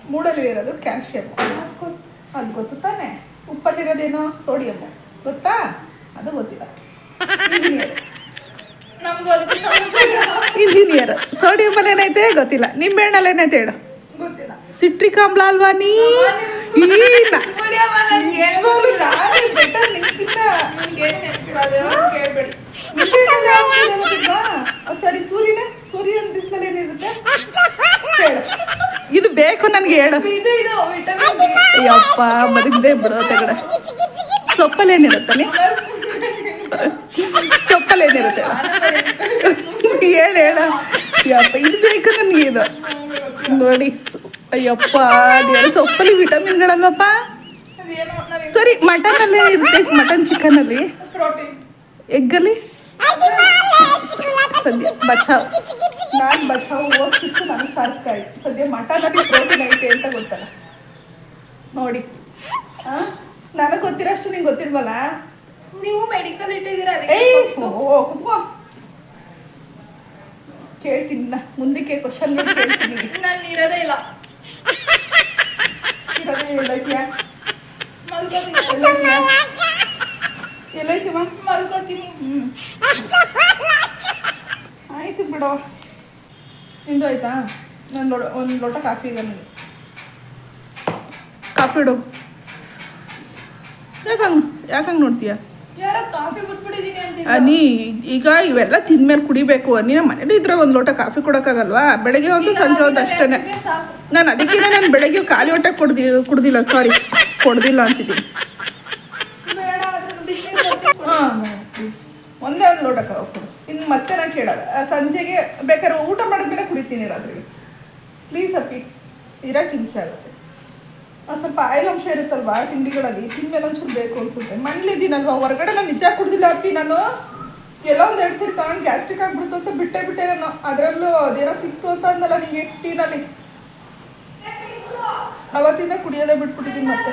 ಮೂಡಲ್ಲಿ ಇರೋದು ಕ್ಯಾಲ್ಶಿಯಂ. ಅದು ಗೊತ್ತು. ತಾನೆ. ಉಪ್ಪಲ್ಲಿರೋದೇನೋ? ಸೋಡಿಯಂ. ಗೊತ್ತಾ? ಅದು ಗೊತ್ತಿಲ್ಲ. ನಮ್ಗೆ ಅದಕ್ಕೆ. ಇಂಜಿನಿಯರ್ ಸೋಡಿಯಂ ಅಲ್ಲಿ ಏನೈತೆ ಗೊತ್ತಿಲ್ಲ. ನಿಂಬೆಹಣ್ಣಲ್ಲಿ ಏನೈತೆ ಹೇಳು? ಗೊತ್ತಿಲ್ಲ. ಸಿಟ್ರಿಕ್ ಆಮ್ಲ ಅಲ್ವಾ ನೀ? ಸರಿ ಸೂರ್ಯನ? ಸೂರ್ಯನ ಬಿಸಿಲಲ್ಲಿ ಏನಿರುತ್ತೆ? ಹೇಳು. ಇದು ಬೇಕು ನನಗೆ ಹೇಳು. ಇದು ಇದು ವಿಟಮಿನ್ ಡಿ. ಅಯ್ಯಪ್ಪ ಬದುಕದೆ ಬಿಡೋ ತಗಡ. ಸೊಪ್ಪಲ್ಲಿ ಏನಿರುತ್ತೆ ನೀ ಸೊಪ್ಪಲ್ಲಿ ಏನಿರುತ್ತೆ ಹೇಳ ಹೇಳ? ಯಪ್ಪ, ಇದು ಬೇಕು ನನಗೆ ಇದು. ನೋಡಿ ಅಯ್ಯಪ್ಪ ಅದೇನು ಸೊಪ್ಪಲ್ಲಿ ವಿಟಮಿನ್ಗಳಲ್ವಪ್ಪ? ಸರಿ, ಮಟನಲ್ಲಿ ಇರುತ್ತೆ, ಮಟನ್ ಚಿಕನಲ್ಲಿ. ಎಗ್ಗಲ್ಲಿ? ಸದ್ಯ ಬಚಾವ್. ನಾನು ಬಚಾವ್ ಹೋಗ್ತಿತ್ತು ನನಗೆ ಸಾಕಾಯ್ತು ಸದ್ಯ ಮಟನಲ್ಲಿ ಪ್ರೋಟೀನ್ ಐತೆ ಅಂತ ಗೊತ್ತಲ್ಲ. ನೋಡಿ. ನನಗೆ ಗೊತ್ತಿರೋಷ್ಟು ನಿಂಗೆ ಗೊತ್ತಿಲ್ವಲ್ಲ? ನೀವು ಮೆಡಿಕಲ್ ಇಟ್ಟಿದ್ದೀರಾ? ಅದಕ್ಕೆ ಕೇಳ್ತೀನಿ ನಾ. ಮುಂದಕ್ಕೆ ಕ್ವಶನ್ ಕೇಳ್ತೀನಿ. ನಾನು ಇರೋದೇ ಇಲ್ಲ. ಇರೋದೇ ಎಲ್ಲೈತ್ಯಾ ಮಲ್ಕೋತೀನಿ ಎಲ್ಲೈತಿ ಮಲ್ಕೋತೀನಿ ಆಯ್ತು ಬಿಡವ ನಿಂದು ಆಯ್ತಾ? ನಾನು ಲೋಟ ಒಂದು ಲೋಟ ಕಾಫಿ ಇದೆ ನನಗೆ ಕಾಫಿ ಇಡು ಯಾಕಂಗೆ ಯಾಕಂಗೆ ನೋಡ್ತೀಯ? ಯಾರೋ ಕಾಫಿ ಬಿಟ್ಬಿಟ್ಟಿದೀನಿ ಅಂತೀನಿ ಆ, ನೀ ಈಗ ಇವೆಲ್ಲ ತಿಂದ್ಮೇಲೆ ಕುಡಿಬೇಕು. ನೀನು ಮನೇಲಿ ಇದ್ರೆ ಒಂದು ಲೋಟ ಕಾಫಿ ಕೊಡೋಕ್ಕಾಗಲ್ವಾ? ಬೆಳಗ್ಗೆ ಒಂದು ಸಂಜೆ ಒಂದು ಅಷ್ಟೇ. ನಾನು ಅದಕ್ಕೆ ನಾನು ಬೆಳಗ್ಗೆ ಖಾಲಿ ಹೊಟ್ಟೆ ಕುಡ್ದಿ ಕುಡ್ದಿಲ್ಲ ಸಾರಿ ಕೊಡ್ದಿಲ್ಲ ಅಂತಿದ್ದೀನಿ. ಒಂದೇ ಒಂದು ಲೋಟ ಕೊಡು. ಇನ್ನು ಮತ್ತೆ ನಾನು ಕೇಳಲ್ಲ. ಸಂಜೆಗೆ ಬೇಕಾದ್ರೆ ಊಟ ಮಾಡಿದ್ಮೇಲೆ ಕುಡಿತೀನಿ ರಾತ್ರಿ ಪ್ಲೀಸ್ ಅಪ್ಪಿ ಇರಕ್ಕೆ ಹಿಂಸೆ ಆಗುತ್ತೆ. ಸ್ವಲ್ಪ ಆಯಿಲ್ ಅಂಶ ಇರುತ್ತಲ್ವಾ ತಿಂಡಿಗಳಲ್ಲಿ? ತಿಂದ್ಮೇಲೆ ಒಂಚೂರು ಬೇಕು ಅನ್ಸುತ್ತೆ. ಮನೇಲಿದ್ದೀನಲ್ವಾ ಹೊರಗಡೆ ನಾನು ನಿಜ ಕುಡ್ದಿಲ್ಲ ಅಪ್ಪಿ ನಾನು. ಎಲ್ಲೋ ಒಂದು ಎರಡು ಸರಿ ತಗೊಂಡು ಗ್ಯಾಸ್ಟ್ರಿಕ್ ಆಗ್ಬಿಡ್ತು ಅಂತ ಬಿಟ್ಟೆ ಬಿಟ್ಟೆ ನಾನು. ಅದರಲ್ಲೂ ಅದೇನೋ ಸಿಕ್ತು ಅಂತ ಅಂದಲ್ಲ ನಿಂಗೆ ಟೀನಲ್ಲಿ ಅವತ್ತಿಂದ ಕುಡಿಯೋದೇ ಬಿಟ್ಬಿಟ್ಟಿದ್ದೀನಿ ಮತ್ತೆ.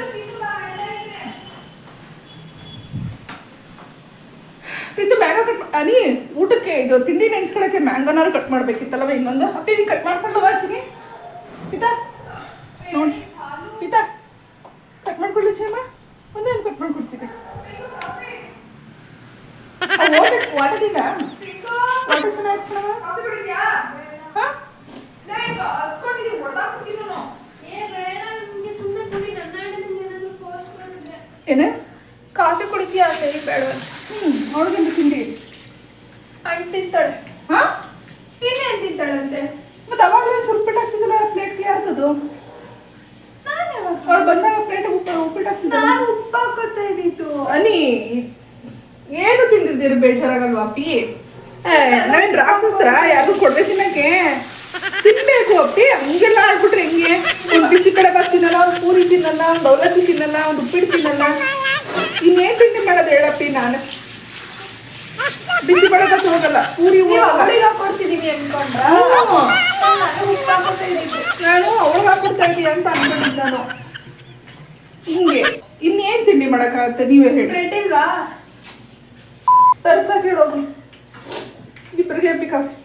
ಪ್ರೀತು ಮ್ಯಾಂಗೋ ಕಟ್ ಅನಿ ಊಟಕ್ಕೆ ಇದು ತಿಂಡಿ ನೆಂಚ್ಕೊಳಕ್ಕೆ ಮ್ಯಾಂಗೋನಾರು ಕಟ್ ಮಾಡ್ಬೇಕಿತ್ತಲ್ಲವ ಇನ್ನೊಂದು? ಅಪ್ಪಿ ಕಟ್ ಮಾಡ್ಕೊಂಡವ ಚಿನಿ ಪಿತಾ ನೋಡಿ ಪಿತಾ ಕಟ್ ಮಾಡ್ಕೊಳ್ಳಿ ಚೇಮ ಒಂದೇ ಒಂದು ಕಟ್ ಮಾಡ್ಕೊಡ್ತೀನಿ ವಾಟದಿಂದ ವಾಟ ಚೆನ್ನಾಗಿ ಹಾಕ್ಕೊಳವ ಕಾಫಿ ಕುಡಿದ್ಯಾ? ಒಂದೊಂದು ಈಗ ಹಸ್ಕೊಂಡಿದೀವಿ, ಹೊಡ್ದಾಕ್ಬಿಡ್ತೀನಿ ನಾನು. ಏನೇ? ಕಾಫಿ ಕುಡಿತೀಯ ಸರಿ ಬೇಡ ಹ್ಞೂ ಅವಳಿಗೆಂದು ತಿಂಡಿ. ಹಣ್ಣು ತಿಂತಾಳೆ. ಹಾಂ? ಇನ್ನೇನ್ ತಿಂತಾಳಂತೆ? ಮತ್ತೆ ಅವಾಗಲೇ ಒಂದು ಪ್ಲೇಟ್ಗೆ ಯಾರ್ದದು ನಾನು ಯಾವಾಗ ಅವಳು ಬಂದಾಗ ಪ್ಲೇಟ್ ಉಪ್ಪು ಉಪ್ಪಿಟ್ಟು ಹಾಕ್ತಿದ್ದಲ್ಲ ನಾನು ಉಪ್ಪು ಹಾಕೋತಾ ಇದ್ದಿತ್ತು ಅನಿ ಏನು ತಿಂದಿದ್ದೀರಿ ಬೇಜಾರಾಗಲ್ವಾ ಅಪ್ಪಿ? ಏ, ನಾವೇನ್ ರಾಕ್ಷಸ್ರ? ಯಾರು ಕೊಡದೆ ತಿನ್ನಕ್ಕೆ? ತಿನ್ಬೇಕು ಅಪ್ಪಿ. ಹಂಗೆಲ್ಲ ಆಡ್ಬಿಟ್ರೆ ಹೆಂಗೆ? ಒಂದು ಬಿಸಿ ಕಡೆ ಬಾತ್ ತಿನ್ನಲ್ಲ ಒಂದು ಪೂರಿ ತಿನ್ನಲ್ಲ ಒಂದು ಅವಲಕ್ಕಿ ತಿನ್ನಲ್ಲ ಒಂದು ಉಪ್ಪಿಟ್ಟು ತಿನ್ನಲ್ಲ. ಇನ್ನೇನ್ ತಿಂಡಿ ಮಾಡೋದು ಹೇಳಪ್ಪಿ ನಾನು? ಬಿಸಿ ಬಡ ಹೋಗಲ್ಲ. ಪೂರಿ ಹಾಕೊಡ್ತಿದೀನಿ ಅನ್ಕೊಂಡ್ರ? ನಾನು ಅವ್ರಿಗೆ ಹಾಕೊಡ್ತಾ ಇದೀಯ ಅಂತ ಅನ್ಕೊಂಡಿದ್ದೆ ನಾನು. ಹಿಂಗೆ. ಇನ್ನೇನ್ ತಿಂಡಿ ಮಾಡಕ್ಕಾಗತ್ತೆ? ನೀವೇ ಹೇಳಿ. ಬ್ರೆಡ್ ಇಲ್ವಾ? ತರ್ಸಕ್ ಹೇಳೋದು. ಇಬ್ಬರಿಗೆ ಕಾಫಿ